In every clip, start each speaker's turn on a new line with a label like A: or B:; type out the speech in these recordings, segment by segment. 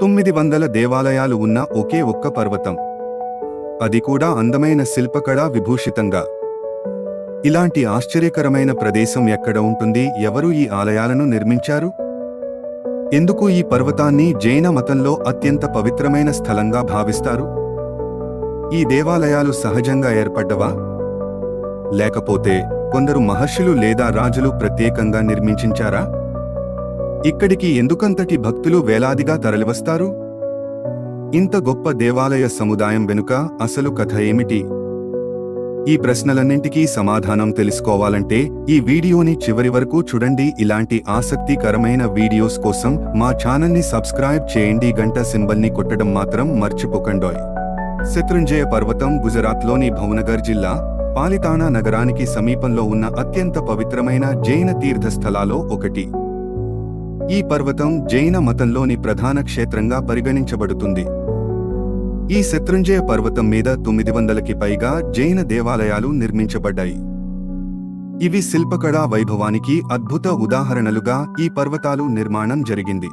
A: తొమ్మిది వందల దేవాలయాలు ఉన్న ఒకే ఒక్క పర్వతం. అది కూడా అందమైన శిల్పకళా విభూషితంగా. ఇలాంటి ఆశ్చర్యకరమైన ప్రదేశం ఎక్కడ ఉంటుంది? ఎవరు ఈ ఆలయాలను నిర్మించారు? ఎందుకు ఈ పర్వతాన్ని జైన మతంలో అత్యంత పవిత్రమైన స్థలంగా భావిస్తారు? ఈ దేవాలయాలు సహజంగా ఏర్పడ్డవా? లేకపోతే కొందరు మహర్షులు లేదా రాజులు ప్రత్యేకంగా నిర్మించించారా? ఇక్కడికి ఎందుకంతటి భక్తులు వేలాదిగా తరలివస్తారు? ఇంత గొప్ప దేవాలయ సముదాయం వెనుక అసలు కథ ఏమిటి? ఈ ప్రశ్నలన్నింటికీ సమాధానం తెలుసుకోవాలంటే ఈ వీడియోని చివరి వరకు చూడండి. ఇలాంటి ఆసక్తికరమైన వీడియోస్ కోసం మా ఛానల్ని సబ్స్క్రైబ్ చేయండి. గంట సింబల్ని కొట్టడం మాత్రం మర్చిపోకండోయ్. శత్రుంజయ పర్వతం గుజరాత్లోని భవనగర్ జిల్లా పాలితానా నగరానికి సమీపంలో ఉన్న అత్యంత పవిత్రమైన జైన తీర్థస్థలాలో ఒకటి. ఈ పర్వతం జైన మతంలోని ప్రధాన క్షేత్రంగా పరిగణించబడుతుంది. ఈ శత్రుంజయ పర్వతం మీద తొమ్మిది వందలకి పైగా జైన దేవాలయాలు నిర్మించబడ్డాయి. ఇవి శిల్పకళా వైభవానికి అద్భుత ఉదాహరణలుగా ఈ పర్వతాలు నిర్మాణం జరిగింది.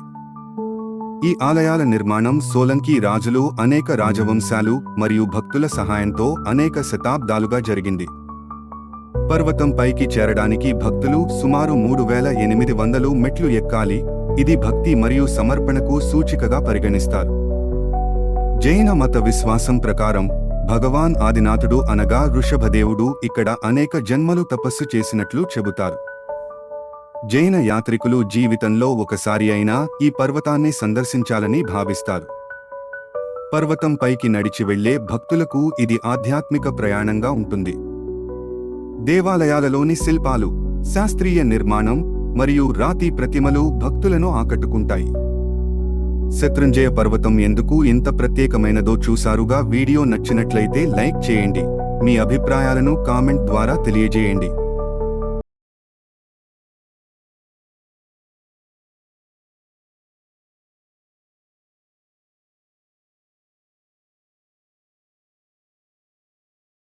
A: ఈ ఆలయాల నిర్మాణం సోలంకి రాజులు అనేక రాజవంశాలు మరియు భక్తుల సహాయంతో అనేక శతాబ్దాలుగా జరిగింది. పర్వతం పైకి చేరడానికి భక్తులు సుమారు మూడు వేల ఎనిమిది వందలు మెట్లు ఎక్కాలి. ఇది భక్తి మరియు సమర్పణకు సూచికగా పరిగణిస్తారు. జైన మత విశ్వాసం ప్రకారం భగవాన్ ఆదినాథుడు అనగా ఋషభదేవుడు ఇక్కడ అనేక జన్మలు తపస్సు చేసినట్లు చెబుతారు. జైన యాత్రికులు జీవితంలో ఒకసారి అయినా ఈ పర్వతాన్ని సందర్శించాలని భావిస్తారు. పర్వతం పైకి నడిచి వెళ్ళే భక్తులకు ఇది ఆధ్యాత్మిక ప్రయాణంగా ఉంటుంది. దేవాలయాలలోని శిల్పాలు శాస్త్రీయ నిర్మాణం మరియు రాతి ప్రతిమలు భక్తులను ఆకట్టుకుంటాయి. శత్రుంజయ పర్వతం ఎందుకు ఇంత ప్రత్యేకమైనదో చూసారుగా వీడియో నచ్చినట్లయితే లైక్ చేయండి. మీ అభిప్రాయాలను కామెంట్ ద్వారా తెలియజేయండి.